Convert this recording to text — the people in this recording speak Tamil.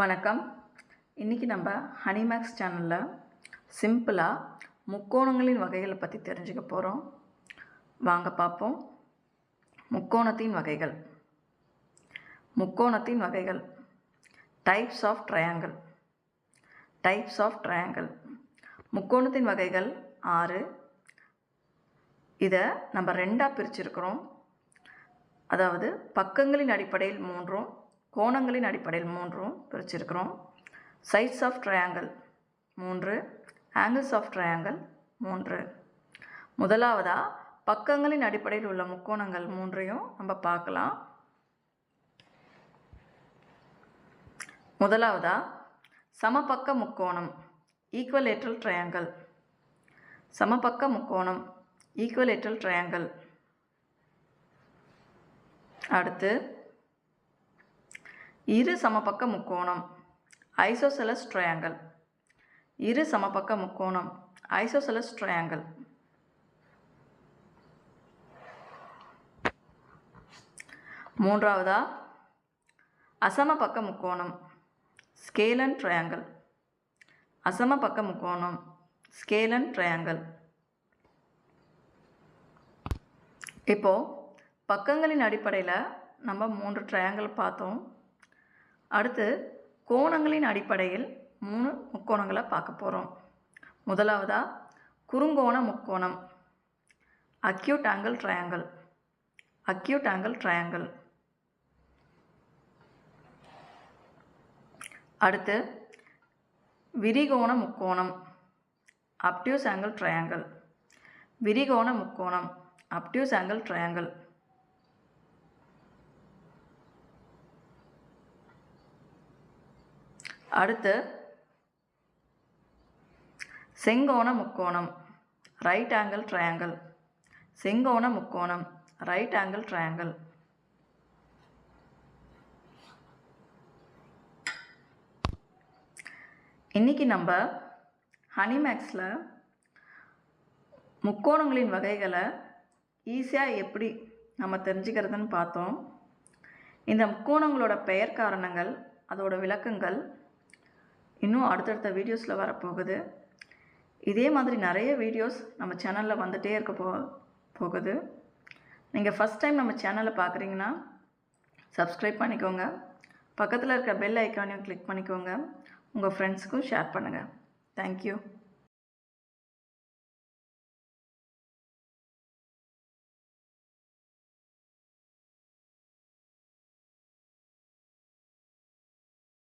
வணக்கம். இன்றைக்கி நம்ம ஹனிமேக்ஸ் சேனலில் சிம்பிளாக முக்கோணங்களின் வகைகளை பற்றி தெரிஞ்சுக்க போகிறோம் வாங்க பார்ப்போம். முக்கோணத்தின் வகைகள். முக்கோணத்தின் வகைகள். Types of triangle types of triangle முக்கோணத்தின் வகைகள் ஆறு. இதை நம்ம ரெண்டாக பிரிச்சிருக்கிறோம். அதாவது பக்கங்களின் அடிப்படையில் மூன்றும் கோணங்களின் அடிப்படையில் மூன்றும் பிரிச்சிருக்கிறோம். சைட்ஸ் ஆஃப் ட்ரையாங்கிள் மூன்று ஆங்கிள்ஸ் ஆஃப் ட்ரையாங்கிள் மூன்று. முதலாவதாக பக்கங்களின் அடிப்படையில் உள்ள முக்கோணங்கள் மூன்றையும் நம்ம பார்க்கலாம். முதலாவதாக சமபக்க முக்கோணம் ஈக்குவலேட்ரல் ட்ரையாங்கிள் சமபக்க முக்கோணம் ஈக்குவலேட்ரல் ட்ரையாங்கிள் அடுத்து இரு சமபக்க முக்கோணம் ஐசோசெலஸ் ட்ரையாங்கல் இரு சமபக்க முக்கோணம் ஐசோசெலஸ் ட்ரையாங்கல் மூன்றாவதா? அசமபக்க முக்கோணம் ஸ்கேலன் ட்ரையாங்கள். அசம பக்க முக்கோணம் ஸ்கேலன் ட்ரையாங்கல் இப்போது பக்கங்களின் அடிப்படையில் நம்ம மூன்று ட்ரையாங்கல் பார்த்தோம். அடுத்து கோணங்களின் அடிப்படையில் மூணு முக்கோணங்களை பார்க்க போகிறோம் முதலாவதாக குறுங்கோண முக்கோணம். Acute angle triangle acute angle triangle அடுத்து விரிகோண முக்கோணம். அப்டியூஸ் ஆங்கிள் ட்ரையாங்கிள் விரிகோண முக்கோணம். அப்டியூஸ் ஆங்கிள் ட்ரையாங்கிள் அடுத்து செங்கோண முக்கோணம் ரைட் ஆங்கிள் ட்ரையாங்கிள் செங்கோண முக்கோணம் ரைட் ஆங்கிள் ட்ரையாங்கிள் இன்றைக்கி நம்ம ஹனிமேக்ஸில் முக்கோணங்களின் வகைகளை ஈஸியாக எப்படி நம்ம தெரிஞ்சுக்கிறதுன்னு பார்த்தோம். இந்த முக்கோணங்களோட பெயர் காரணங்கள் அதோட விளக்கங்கள் இன்னும் அடுத்தடுத்த வீடியோஸில் வரப்போகுது. இதே மாதிரி நிறைய வீடியோஸ் நம்ம சேனலில் வந்துகிட்டே இருக்க போ போகுது. நீங்கள் ஃபஸ்ட் டைம் நம்ம சேனலை பார்க்குறீங்கன்னா சப்ஸ்கிரைப் பண்ணிக்கோங்க. பக்கத்தில் இருக்க பெல் ஐக்கானையும் கிளிக் பண்ணிக்கோங்க. உங்கள் ஃப்ரெண்ட்ஸுக்கும் ஷேர் பண்ணுங்கள் தேங்க்யூ